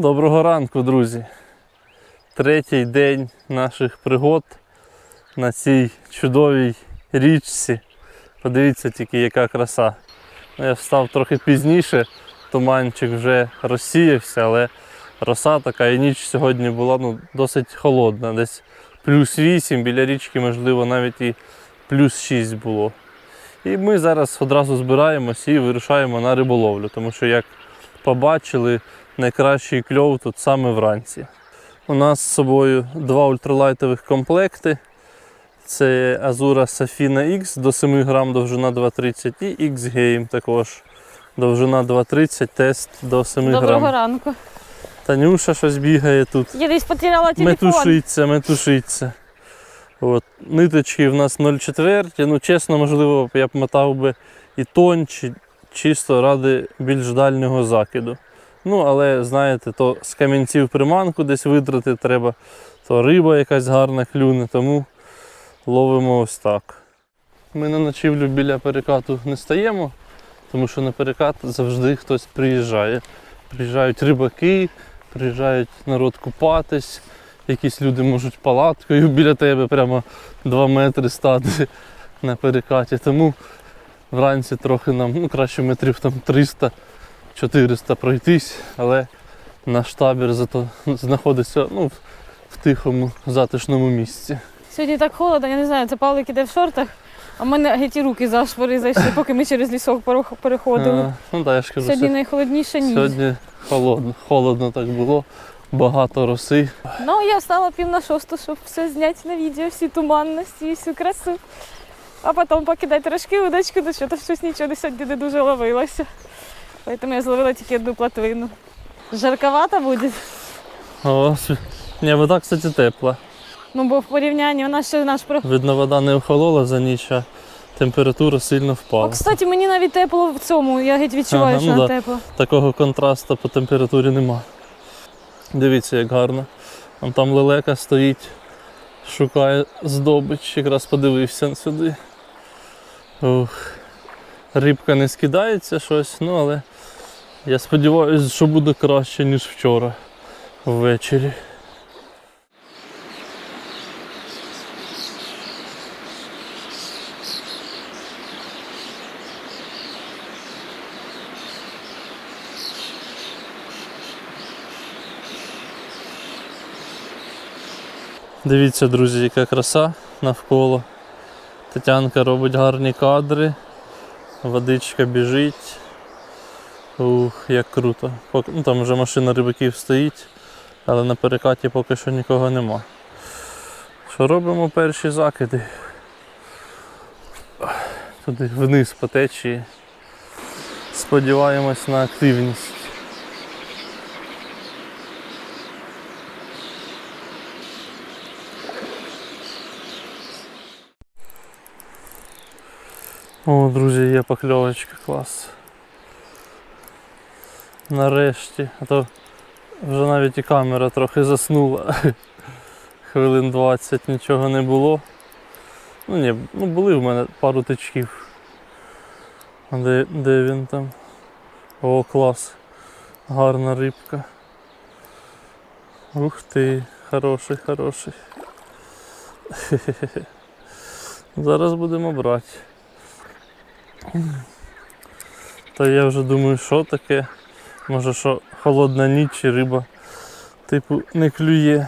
Доброго ранку, друзі. Третій день наших пригод на цій чудовій річці. Подивіться тільки, яка краса. Ну, Я встав трохи пізніше, туманчик вже розсіявся, але роса така і ніч сьогодні була ну, досить холодна. Десь плюс 8, біля річки, можливо, навіть і плюс 6 було. І ми зараз одразу збираємось і вирушаємо на риболовлю, тому що, як побачили, найкращий кльов тут саме вранці. У нас з собою два ультралайтових комплекти. Це Azura Safina X до 7 грам довжина 2,30 і X-Game також. Довжина 2,30, тест до 7 Доброго грам. ранку. Танюша щось бігає тут. Я десь потеряла телефон. Метушиться, метушиться. От. Ниточки в нас 0,4. Ну, чесно, можливо, я б мотав би і тонче, чисто ради більш дальнього закиду. Ну, але знаєте, то з камінців приманку десь видрати треба, то риба якась гарна клюне, тому ловимо ось так. Ми на ночівлю біля перекату не стаємо, тому що на перекат завжди хтось приїжджає. Приїжджають рибаки, приїжджають народ купатись, якісь люди можуть палаткою біля тебе прямо 2 метри стати на перекаті. Тому вранці трохи нам, ну краще метрів там 300-400 пройтись, але наш табір зато знаходиться ну, в, тихому, затишному місці. Сьогодні так холодно, я не знаю, це Павлик іде в шортах, а в мене геть і руки зашпори зайшли, поки ми через лісок переходили. А, ну так, я ж кажу, Сьогодні найхолодніша ніч. сьогодні холодно, холодно так було, багато роси. Ну, я встала пів на шосту, щоб все зняти на відео, всі туманності і всю красу. А потім покидати трошки удочку, то що то щось нічого не сьогодні не дуже ловилося. Тому я зловила тільки одну платвину. Жарковато буде. О, ні, вода, кстати, тепла. Ну, бо в порівнянні вона ще наш про. Видно, вода не охолола за ніч, а температура сильно О, впала. кстати, мені навіть тепло в цьому, я геть відчуваю, Ага, що ну на да. тепло. Такого контрасту по температурі нема. Дивіться, як гарно. Вон там лелека стоїть, шукає здобич, якраз подивився сюди. Ух. Рибка не скидається щось, ну але я сподіваюся, що буде краще, ніж вчора ввечері. Дивіться, друзі, яка краса навколо. Тетянка робить гарні кадри, водичка біжить. Ух, як круто. Ну, там вже машина рибаків стоїть, але на перекаті поки що нікого нема. Що робимо перші закиди? Туди вниз по течії. Сподіваємось на активність. О, друзі, є покльовочка, клас. Нарешті, а то вже навіть і камера трохи заснула. Хвилин 20 нічого не було. Ну ні, ну були в мене пару тичків. А Де, де він там? О, клас. Гарна рибка. Ух ти, хороший, хороший. Зараз будемо брати. Та я вже думаю, що таке. Може, що холодна ніч і риба, типу, не клює.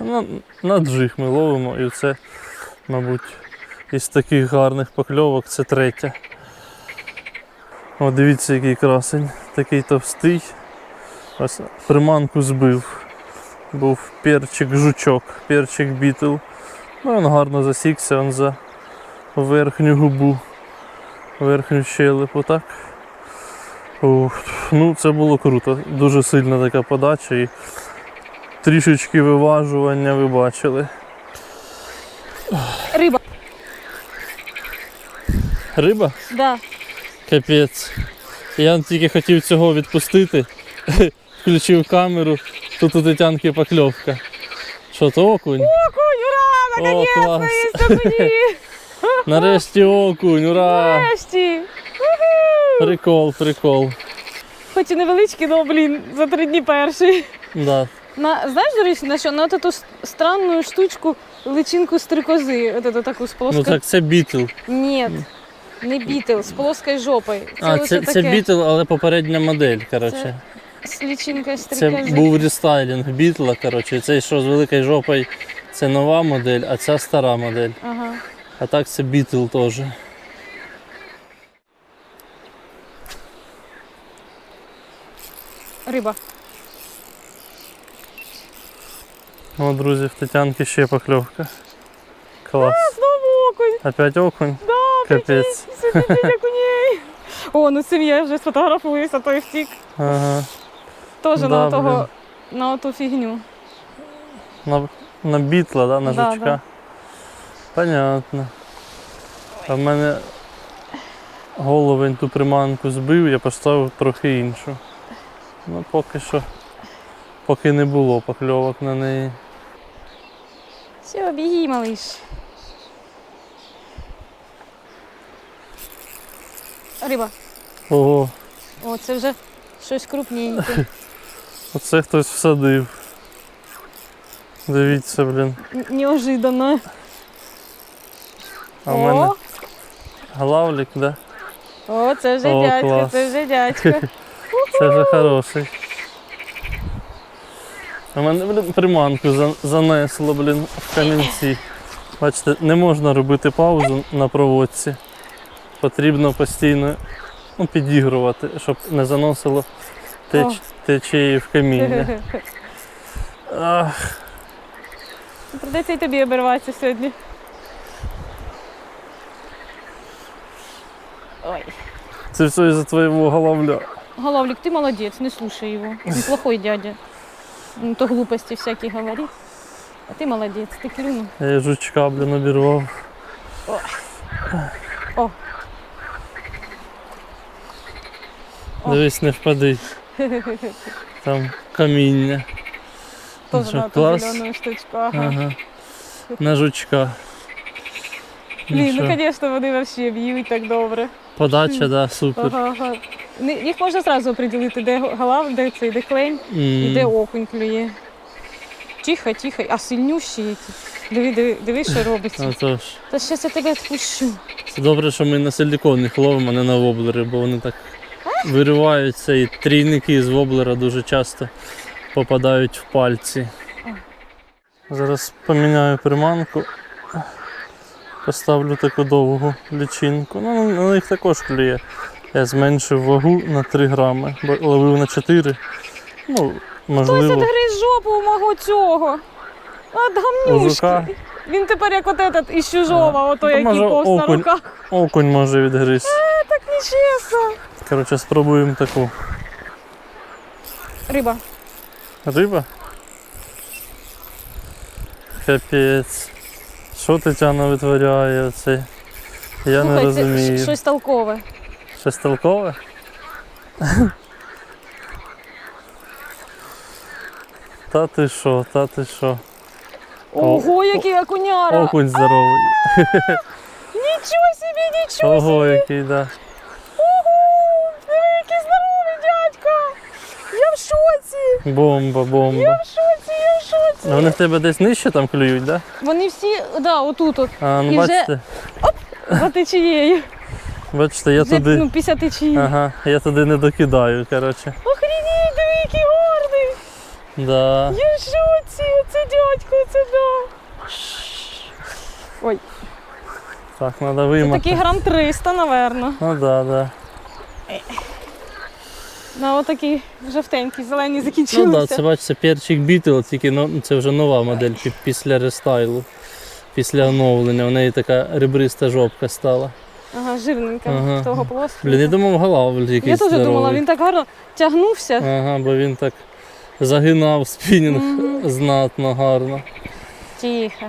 На, на джиг ми ловимо і це, мабуть, із таких гарних покльовок це третя. О, дивіться, який красень, такий товстий. Ось приманку збив. Був перчик жучок, перчик бітл. Ну, він гарно засікся, він за верхню губу, верхню щелепу, так. Ну це було круто. Дуже сильна така подача і трішечки виважування ви бачили. Риба, Риба? да. Капець. Я тільки хотів цього відпустити. Включив камеру, тут у Тетянки покльовка. Що то окунь? Окунь, ура! Окуні! Нарешті окунь, ура! Нарешті! Прикол, прикол. хоч і невеличкий, але, блін, за три дні перший. Да. На, знаєш, до речі, на що? На ту странну штучку личинку стрикози. От эту таку з Ну так це бітл. Ні, не бітл, з полоскою жопою. А, лише це, це бітл, але попередня модель, коротше. з личинкою Це був рестайлінг бітла, коротше. Цей, що з великою жопою, це нова модель, а ця стара модель. Ага. А так це бітл теж. Риба. О, друзі, в Тетянки ще покльовка. Клас. Знову окунь. Опять окунь? Да, Капець. Сидить окуней. О, ну цим я вже сфотографуюся, той втік. Ага. Теж Да, на того, на ту фігню. На, на бітла, да, на Да, жучка. да. Понятно. А в мене головень ту приманку збив, я поставив трохи іншу. Ну поки що. Поки не було покльовок на неї. Все, біги, малиш. Риба. Ого, О, це вже щось крупненьке. оце хтось всадив. Дивіться, блін. Неожиданно. А в О, мене главлік, да? о, це вже О, дядько, клас. це вже дядько. Це вже хороший. А мене блін, приманку занесло, блін, в камінці. Бачите, не можна робити паузу на проводці. Потрібно постійно ну, підігрувати, щоб не заносило теч, течії в каміння. Ах, Придеться і тобі обірватися сьогодні. Ой. це все із-за твоєго головля. Головлик, ты молодец, не слушай его. Неплохой дядя. Ну, то глупости всякие говорит. А ты молодец, ты клюнул. Я жучка, блін, обірвав. О. О. Дивись, не впади. Там каміння. Тоже Що, на ту клас? зеленую штучку. Ага. Ага. На жучка. Блін, що, ну конечно, вони вообще б'ють так добре. Подача, да, супер. Ага, ага. Їх можна одразу определити, де голав, де цей, де клень і М, де окунь клює. Тихо, тихо, а сильнющі які. Диви, диви, диви, що робиться. Отож. Та зараз я тебе відпущу. Це добре, що ми на силіконних ловимо, а не на воблери, бо вони так вириваються і трійники з воблера дуже часто попадають в пальці. Зараз поміняю приманку. Поставлю таку довгу лічинку. Ну, на них також клює. Я зменшив вагу на 3 грами, бо ловив на 4. Ну, Хтось можливо. відгриз жопу у мого цього. От гамнюшки. Він тепер як от этот із чужого, ото Та який може повз на окунь. руках. Окунь може відгриз. Так нечесно. Коротше, спробуємо таку. Риба. Риба? Капець. Що Тетяна витворяє оце? Я не Слухай, це розумію. щось толкове. Щось толкове? Та ти що, та ти що? Ого, який окуняра. Окунь здоровий. Нічого собі, нічого. Ого, який, да. Ого, який здоровий дядько. Я в шоці. Бомба, бомба. Я в шоці, я в шоці. Вони в тебе десь нижче там клюють, да? Вони всі, да, отут от, А, ну І вже- бачите, за течією. Бачите, я Вже, туди. Ну, після течії. Ага, я туди не докидаю, коротше. Охренеть, диви, який гарний. Да. Я в шоці, оце дядько, це да. Ой, Так, треба це вимати. такий грам 300, напевно. Ну да, да. На отакі жовтенькі, зелені Ну закінчилися. да, це бачите, перчик бітл, тільки ну, це вже нова модель пі- після рестайлу, після оновлення. У неї така ребриста жопка стала. Ага, жирненька, Ага. того плоского. Блін, я думав, голавль якийсь Я теж здоровий. думала, він так гарно тягнувся. Ага, бо він так загинав спінінг знатно гарно. Тихо.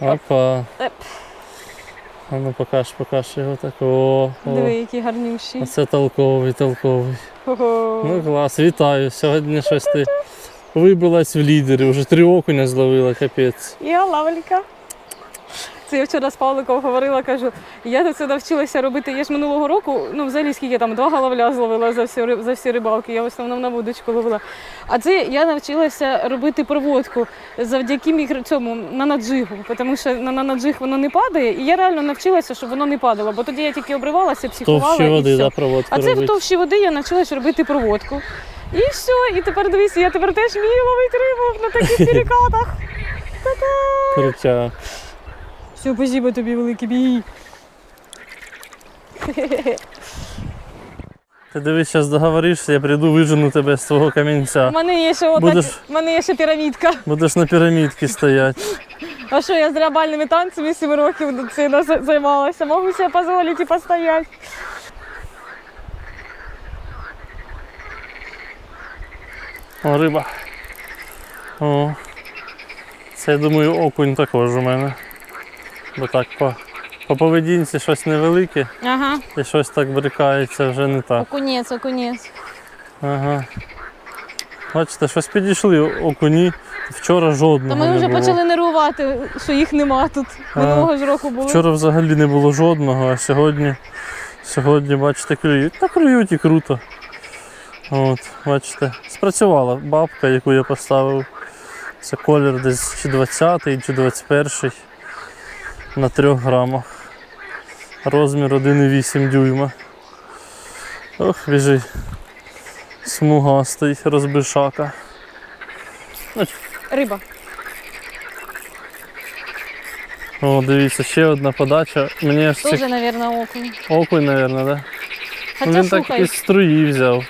Опа. Еп. А ну покаж, покаж його так. О, Диви, о. які гарнющі. Оце толковий, толковий. Ого. Ну клас, вітаю. Сьогодні щось ти вибилась в лідери. Вже три окуня зловила, капець. І лавліка. Це я вчора з Павликом говорила, кажу, я це навчилася робити. Я ж минулого року, ну взагалі скільки там два головля зловила за всі, за всі рибалки, я в основному на вудочку ловила. А це я навчилася робити проводку завдяки мікро цьому на наджигу, тому що на, на наджиг воно не падає, і я реально навчилася, щоб воно не падало. Бо тоді я тільки обривалася, психувала Товщі і води, все. да, проводку А це в робити. товщі води я навчилась робити проводку. І все, і тепер дивіться, я тепер теж вмію ловити рибу на таких перекатах. Крутяк. Все, спасибо тобі, великий бій. Ти дивись, зараз договоришся, я прийду, вижену тебе з твого У камінця. мене є ще отак, Будеш- у мене є ще пірамідка. Будеш на пірамідці стояти. А що я зря бальними танцями 7 років це займалася. Можу себе дозволити і постояти. О, риба. О. Це, я думаю, окунь також у мене. Бо так по, по поведінці щось невелике Ага, і щось так брикається вже не так. окунець, окунець. Ага. Бачите, щось підійшли окуні. Вчора Та жодного ми не вже було. почали нервувати, що їх нема тут. Минулого ж року було. Вчора взагалі не було жодного, а сьогодні, сьогодні бачите, клюють. Та клюють і круто. От, бачите, спрацювала бабка, яку я поставив. Це колір десь чи 20 чи 21 на 3 грамах. Розмір 1,8 дюйма. Ох, біжи. Смугастий розбишака. Риба. О, дивіться, ще одна подача. Мені аж Тоже, цік... мабуть, окунь. окунь, мабуть, да? Хоча він слухай, так із струї взяв.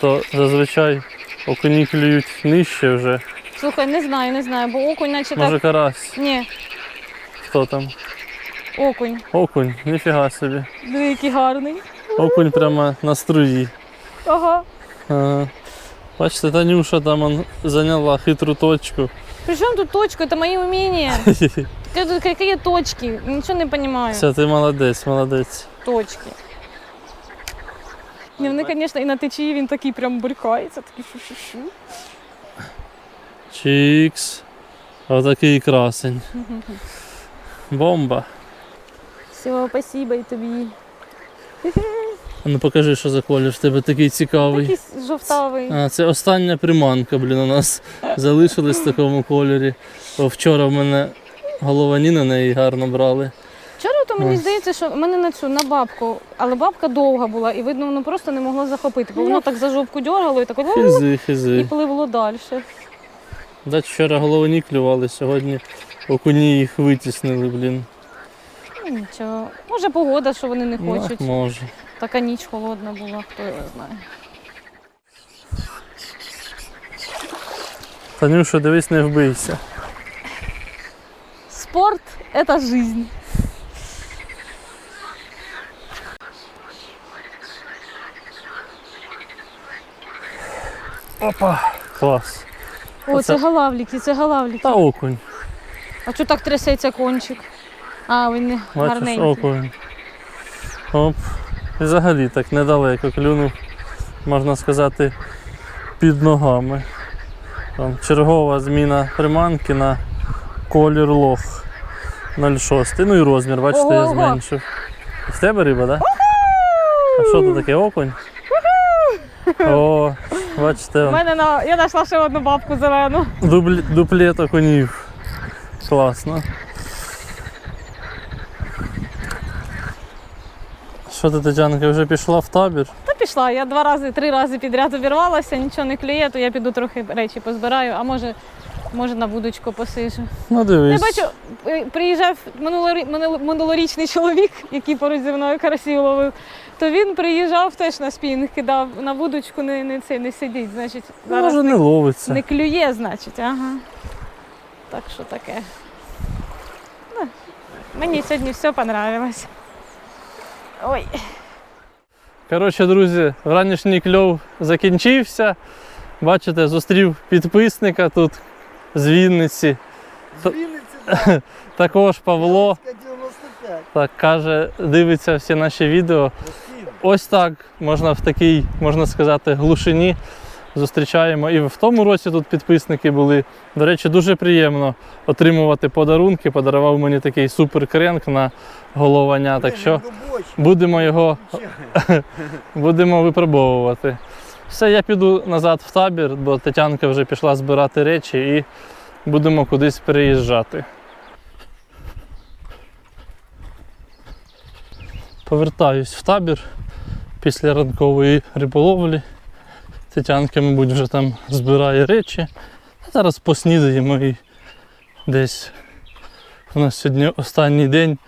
То зазвичай окуні клюють нижче вже. слухай, не знаю, не знаю, бо окунь наче Може так. карась. Ні, Хто там? окунь. Окунь, ніфіга собі. Диви, який гарний. Окунь прямо на струї. Ага. Ага. Бачите, Танюша там он, зайняла хитру точку. Причем тут точка? Это мои умения. Я тут какие точки? Ничего не понимаю. Все, ти молодець, молодець. Точки. Не, вони, звісно, і на течії він такий прям буркається, такий шу-шу-шу. Чікс. Отакий красень. Бомба. Все, спасибо і тобі. Ну покажи, що за колір в тебе такий цікавий. Такий жовтавий. А, це остання приманка, блін, у нас залишилась в такому кольорі. О, вчора в мене головані на неї гарно брали. Вчора то мені Ось. здається, що в мене на цю на бабку, але бабка довга була, і видно, воно просто не могло захопити, бо воно так за жопку дьоргало і так от Хизи, і пливло далі. Да, вчора головані клювали, сьогодні окуні їх витіснили, блін. Ну, Нічого. Може погода, що вони не хочуть. може. Така ніч холодна була, хто його знає. Танюша, дивись, не вбийся. Спорт – це жизнь. Опа! Клас. О, Оце- це галавліки, це галавліки. Та окунь. А чого так трясеться кончик? А, він не Бачиш, гарненький. окунь. Оп. І взагалі так недалеко клюнув, можна сказати, під ногами. Там чергова зміна приманки на колір лох 0,6. Ну і розмір, бачите, я Ого-го. зменшив. В тебе риба, так? Да? А що це таке окунь? О, бачите, У он, мене на... Я знайшла ще одну бабку зелену. дубль, дуплет окунів. Класно. Що ти, Тетянка, вже пішла в табір? Та пішла. Я два рази, три рази підряд обірвалася, нічого не клює, то я піду трохи речі позбираю, а може, може на будочку посижу. Ну Я бачу, е, приїжджав минулорічний чоловік, який поруч зі мною карасів ловив, то він приїжджав теж на спінг, кидав на вудочку, не, не, це, не сидить. Значить, зараз Може не, не ловиться. не клює, значить, ага. Так що таке. Ну, мені сьогодні все понравилось. Ой. Коротше, друзі, ранішній кльов закінчився. Бачите, зустрів підписника тут з Вінниці. З Вінниці, да, Також Павло 95. так каже, дивиться всі наші відео. Ось так можна в такій, можна сказати, глушині зустрічаємо. І в тому році тут підписники були. До речі, дуже приємно отримувати подарунки. Подарував мені такий супер кренк на головання. Так що будемо його будемо випробовувати. Все, я піду назад в табір, бо Тетянка вже пішла збирати речі і будемо кудись переїжджати. Повертаюсь в табір після ранкової риболовлі. Тетянка, мабуть, вже там збирає речі. А зараз поснідаємо і десь у нас сьогодні останній день.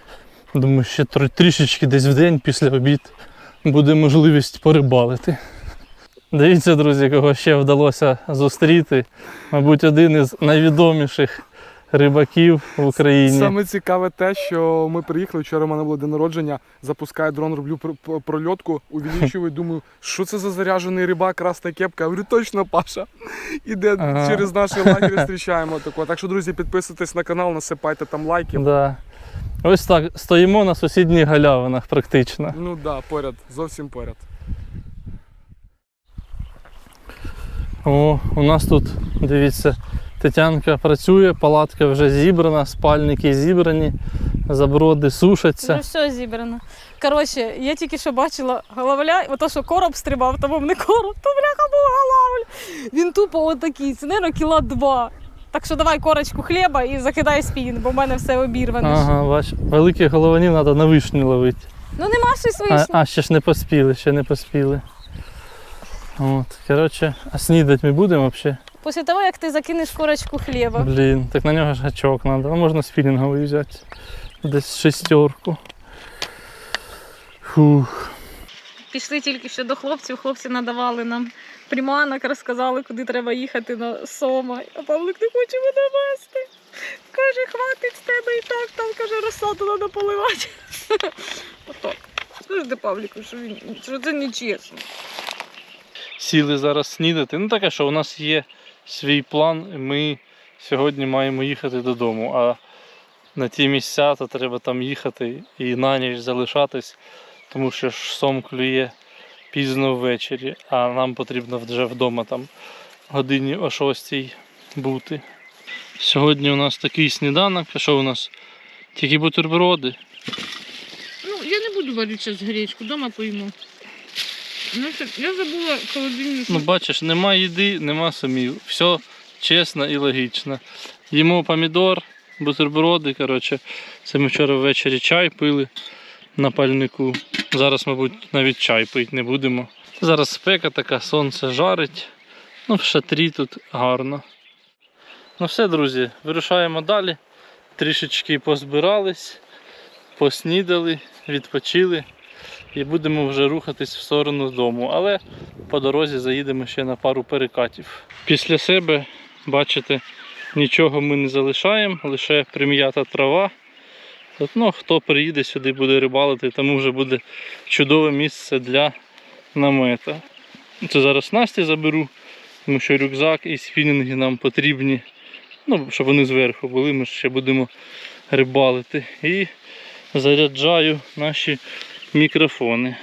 Думаю, ще трішечки десь в день після обід буде можливість порибалити. Дивіться, друзі, кого ще вдалося зустріти. Мабуть, один із найвідоміших рибаків в Україні. Саме цікаве те, що ми приїхали, вчора в мене було день народження, запускаю дрон, роблю пр- пр- прольотку, увеличую, думаю, що це за заряджений рибак, красна кепка. Я говорю, точно Паша. Іде Ага. через наші лагері зустрічаємо такого. Так що, друзі, підписуйтесь на канал, насипайте там лайків. Да. Ось так, стоїмо на сусідніх галявинах практично. Ну так, да, поряд, зовсім поряд. О, у нас тут, дивіться, Тетянка працює, палатка вже зібрана, спальники зібрані, заброди сушаться. Вже все зібрано. Коротше, я тільки що бачила головля, ото що короб стрибав, то був не короб, то бляха був головль. Він тупо отакий, це, мабуть, кіла два. Так що давай корочку хліба і закидай спін, бо в мене все обірване. Ага, бач, великих голованів треба на вишню ловити. Ну нема щось А, а, ще ж не поспіли, ще не поспіли. От, коротше, а снідати ми будемо взагалі? Після того, як ти закинеш корочку хліба. Блін, так на нього ж гачок треба. Ну, можна спінінговий взяти. Десь шестерку. Фух. Пішли тільки що до хлопців, хлопці надавали нам приманок, розказали, куди треба їхати на сома. А Павлик не хоче мене вести. Каже, хватить з тебе і так, там каже, розсаду треба поливати. Отак. Скажи Павліку, що, він, що це нечесно. Сіли зараз снідати. Ну таке, що у нас є свій план, ми сьогодні маємо їхати додому. А на ті місця то треба там їхати і на ніч залишатись, тому що ж сом клює пізно ввечері, а нам потрібно вже вдома там годині о 6 бути. Сьогодні у нас такий сніданок, а що у нас? Тільки бутерброди. Ну, я не буду варити зараз гречку, вдома поїмо. Ну, я забула холодильник. Ну, бачиш, нема їди, нема сумів. Все чесно і логічно. Їмо помідор, бутерброди. Коротше. Це ми вчора ввечері чай пили на пальнику. Зараз, мабуть, навіть чай пити не будемо. Зараз спека така, сонце жарить. Ну, в шатрі тут гарно. Ну все, друзі, вирушаємо далі. Трішечки позбирались, поснідали, відпочили і будемо вже рухатись в сторону дому. Але по дорозі заїдемо ще на пару перекатів. Після себе, бачите, нічого ми не залишаємо, лише прим'ята трава. От, ну, хто приїде сюди, буде рибалити, тому вже буде чудове місце для намета. Це зараз Насті заберу, тому що рюкзак і спінінги нам потрібні, ну, щоб вони зверху були, ми ще будемо рибалити. І заряджаю наші мікрофони.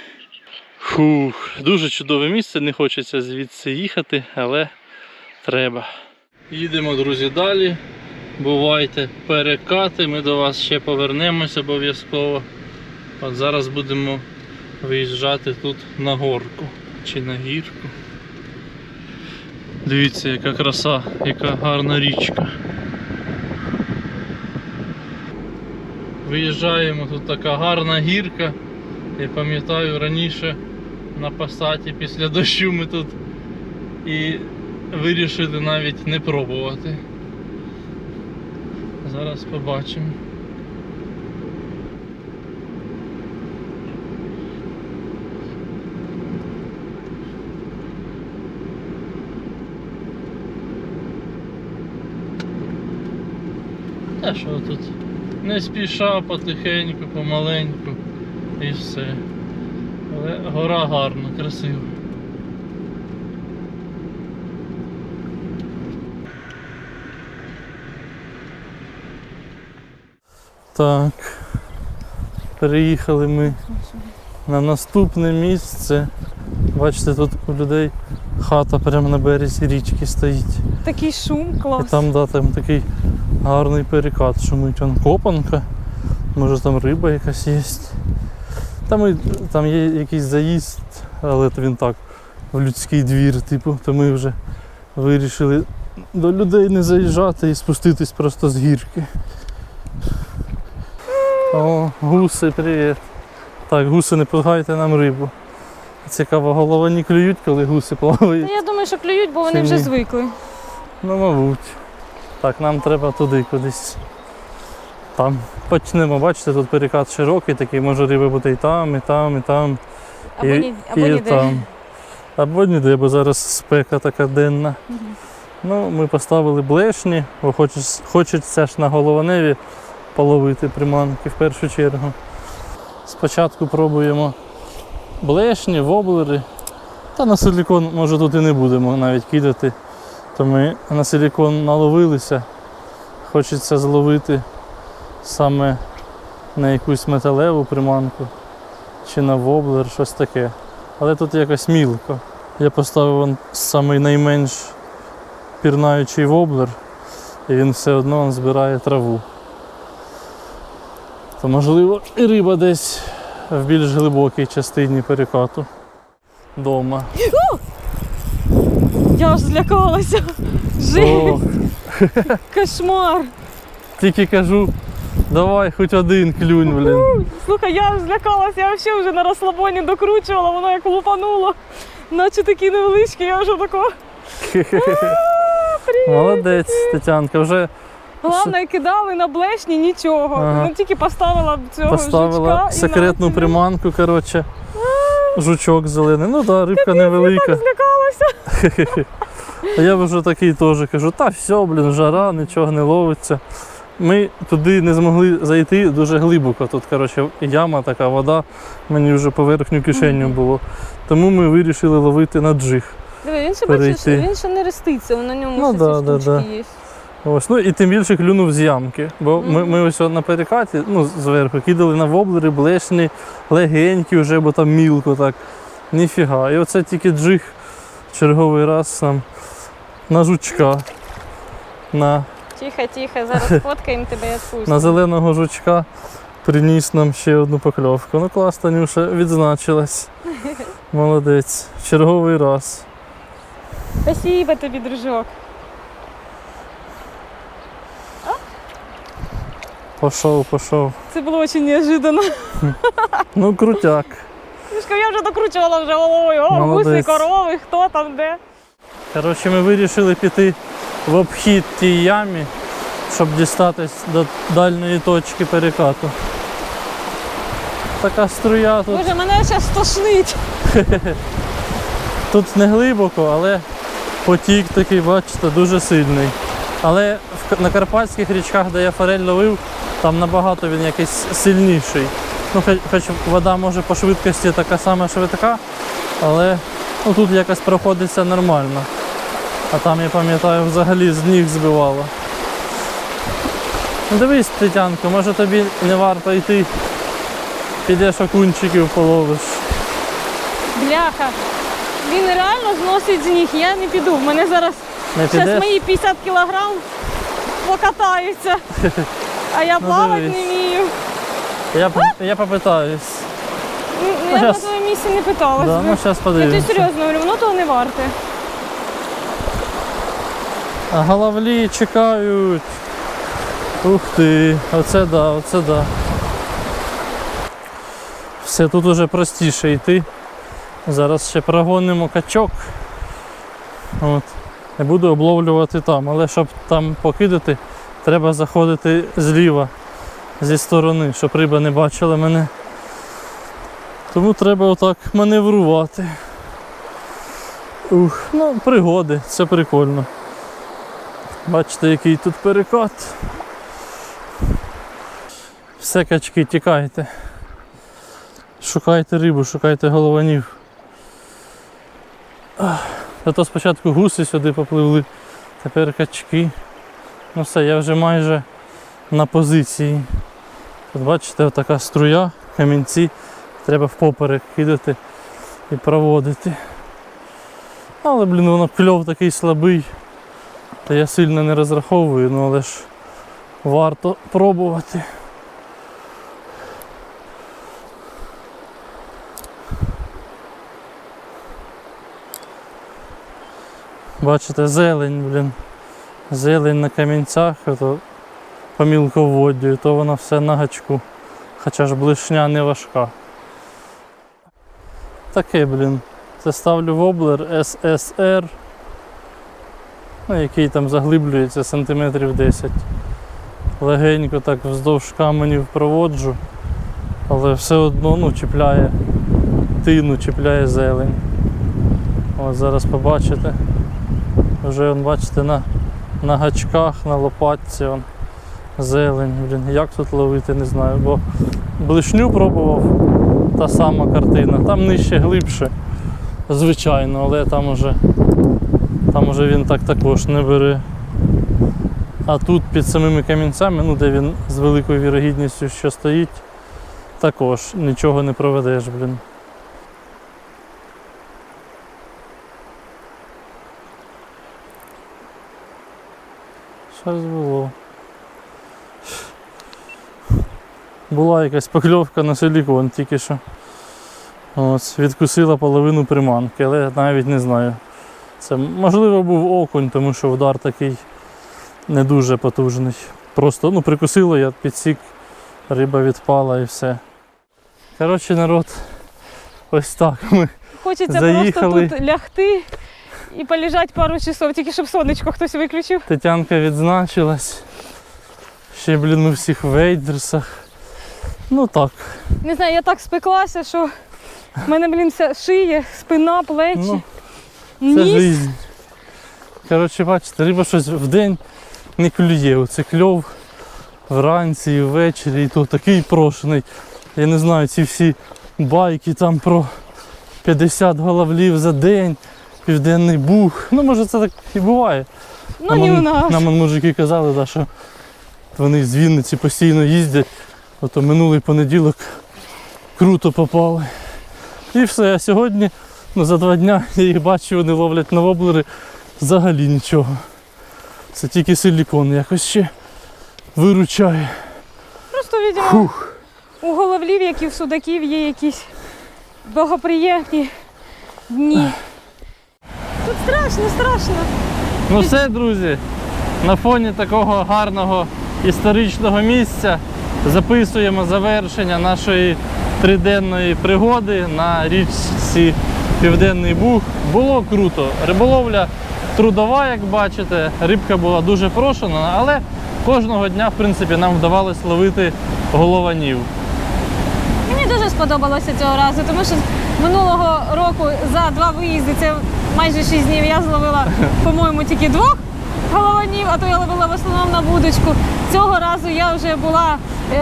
Фух, дуже чудове місце, не хочеться звідси їхати, але треба. Їдемо, друзі, далі. Бувайте перекати, ми до вас ще повернемось обов'язково. От зараз будемо виїжджати тут на горку чи на гірку. Дивіться, яка краса, яка гарна річка. Виїжджаємо, тут така гарна гірка. Я пам'ятаю раніше на пасаті після дощу ми тут і вирішили навіть не пробувати. Зараз побачимо. Та що тут? Не спіша, потихеньку, помаленьку і все. Але гора гарна, красива. Так. Переїхали ми на наступне місце. Бачите, тут у людей хата прямо на березі річки стоїть. Такий шум, І клас. там, да, там такий гарний перекат шумить. Вон копанка. Може там риба якась є. Там, і, там є якийсь заїзд, але то він так, в людський двір, типу, то ми вже вирішили до людей не заїжджати і спуститись просто з гірки. О, гуси, привіт. Так, гуси, не пугайте нам рибу. Цікаво, голова не клюють, коли гуси плавають. Я думаю, що клюють, бо вони Чи вже ні? звикли. Ну, мабуть. Так, нам треба туди кудись. Там почнемо, бачите, тут перекат широкий, такий може риби бути і там, і там, і там, Або, і, ні, або і ніде. там. Або ніде, бо зараз спека така денна. Ну, ми поставили блешні, бо хочеться, хочеться ж на голованеві половити приманки в першу чергу. Спочатку пробуємо блешні, воблери. Та на силікон, може, тут і не будемо навіть кидати. То ми на силікон наловилися. Хочеться зловити саме на якусь металеву приманку чи на воблер, щось таке. Але тут якось мілко. Я поставив самий найменш пірнаючий воблер, і він все одно збирає траву. То можливо і риба десь в більш глибокій частині перекату. Дома. Я аж злякалася. Жесть, кошмар. тільки кажу, давай хоч один клюнь, блін. Слухай, я злякалася, я взагалі вже на розслабоні докручувала, воно як лупануло. Наче такі невеличкі, я вже тако. Молодець, Тетянка, вже Головне, кидали на блешні нічого. Ага. Ну тільки поставила цього поставила жучка і секретну тебе. приманку, коротше. Жучок зелений. Ну так, да, рибка невелика. Злякалася. А я вже такий теж кажу, та все, блін, жара, нічого не ловиться. Ми туди не змогли зайти дуже глибоко. Тут, коротше, яма така, вода, мені вже поверхню кишеню було. Тому ми вирішили ловити на джиг. Диви, він ще бачиш, Перейти. він ще не реститься, на ньому Ну ще да, ці да, штучки да. є. Ось, ну і тим більше клюнув з ямки. Бо ми, ми ось на перекаті, ну, зверху, кидали на воблери, блешні, легенькі вже, бо там мілко так. Ніфіга. І оце тільки джиг черговий раз нам на жучка. На, Тихо, тихо, зараз фоткаємо тебе і на зеленого жучка приніс нам ще одну покльовку. Ну клас, Танюша, відзначилась. Молодець. Черговий раз. Спасибо тобі, дружок. Пішов, пішов. Це було дуже неожиданно. Ну, крутяк. Я вже докручувала вже головою. О, гуси, корови, хто там де. Коротше, ми вирішили піти в обхід тій ямі, щоб дістатись до дальньої точки перекату. Така струя тут. Боже, мене зараз тошнить. Тут не глибоко, але потік такий, бачите, дуже сильний. Але на карпатських річках, де я форель ловив, там набагато він якийсь сильніший. Ну, хоч, хоч вода може по швидкості така сама швидка, але ну, тут якось проходиться нормально. А там, я пам'ятаю, взагалі з ніг збивало. Ну дивись, Тетянко, може тобі не варто йти, підеш окунчиків половиш. Бляха. Він реально зносить з ніг, я не піду. В мене зараз Не зараз мої 50 кілограм покатаються. А я Ну, плавати дивись. не вмію. Я, я попитаюсь. Ну, Я твоєму місці не питалась. Да, би. ну зараз я тобі серйозно говорю, воно того не варте. А головлі чекають. Ух ти, оце да, оце да. Все, тут уже простіше йти. Зараз ще прогонимо качок. От. Не буду обловлювати там, але щоб там покидати, треба заходити зліва, зі сторони, щоб риба не бачила мене. Тому треба отак маневрувати. Ух, ну, пригоди, це прикольно. Бачите, який тут перекат. Все, качки, тікайте. Шукайте рибу, шукайте голованів. А то спочатку гуси сюди попливли, тепер качки. Ну все, я вже майже на позиції. Тут бачите, отака струя, камінці. Треба впоперек кидати і проводити. Але, блін, воно кльов такий слабий. Та я сильно не розраховую, ну але ж варто пробувати. Бачите, зелень, блін. Зелень на камінцях, то по мілководдю, то вона все на гачку. Хоча ж блишня не важка. Таке, блін. Це ставлю воблер ССР, ну, який там заглиблюється сантиметрів 10. Легенько так вздовж каменів проводжу, але все одно ну, чіпляє тину, чіпляє зелень. От зараз побачите. Вже он, бачите на, на гачках, на лопатці он, зелень. Блін, як тут ловити, не знаю, бо блишню пробував та сама картина. Там нижче глибше, звичайно, але там уже, там уже він так також не бере. А тут під самими камінцями, ну де він з великою вірогідністю що стоїть, також нічого не проведеш, блін. Щось було. Була якась покльовка на силікон тільки що. Ось, відкусила половину приманки, але навіть не знаю. Це можливо був окунь, тому що удар такий не дуже потужний. Просто ну, прикусило, я підсік, риба відпала і все. Коротше, народ, ось так ми. Хочеться Заїхали. просто тут лягти і полежати пару часов, тільки щоб сонечко хтось виключив. Тетянка відзначилась. Ще, блін, ми всіх в вейдерсах. Ну так. Не знаю, я так спеклася, що в мене, блін, вся шия, спина, плечі, Ну, Це ніс. жизнь. Коротше, бачите, риба щось в день не клює. Оце кльов вранці і ввечері, і то такий прошений. Я не знаю, ці всі байки там про 50 головлів за день, південний бух. Ну, може це так і буває. Ну, не у нас. Нам он мужики казали, да, що вони з Вінниці постійно їздять. Ото минулий понеділок круто попали. І все, а сьогодні, ну за два дня я їх бачу, вони ловлять на воблери взагалі нічого. Це тільки силікон якось ще виручає. Просто, видимо, у головлів, як і в судаків, є якісь благоприємні дні. Тут страшно, страшно. Ну все, друзі, на фоні такого гарного історичного місця записуємо завершення нашої триденної пригоди на річці Південний Буг. Було круто. Риболовля трудова, як бачите, рибка була дуже прошена, але кожного дня, в принципі, нам вдавалось ловити голованів. Мені дуже сподобалося цього разу, тому що минулого року за два виїзди, це майже шість днів, я зловила, по-моєму, тільки двох голованів, а то я ловила в основному на вудочку. Цього разу я вже була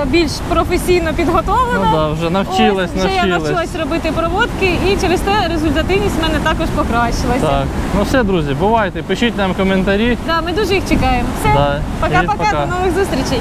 більш професійно підготовлена. Ну да, вже навчилась, Ось, вже я навчилась. робити проводки і через те результативність в мене також покращилася. Так, ну все, друзі, бувайте, пишіть нам коментарі. Да, ми дуже їх чекаємо. Все, Да, пока-пока, пока. до нових зустрічей.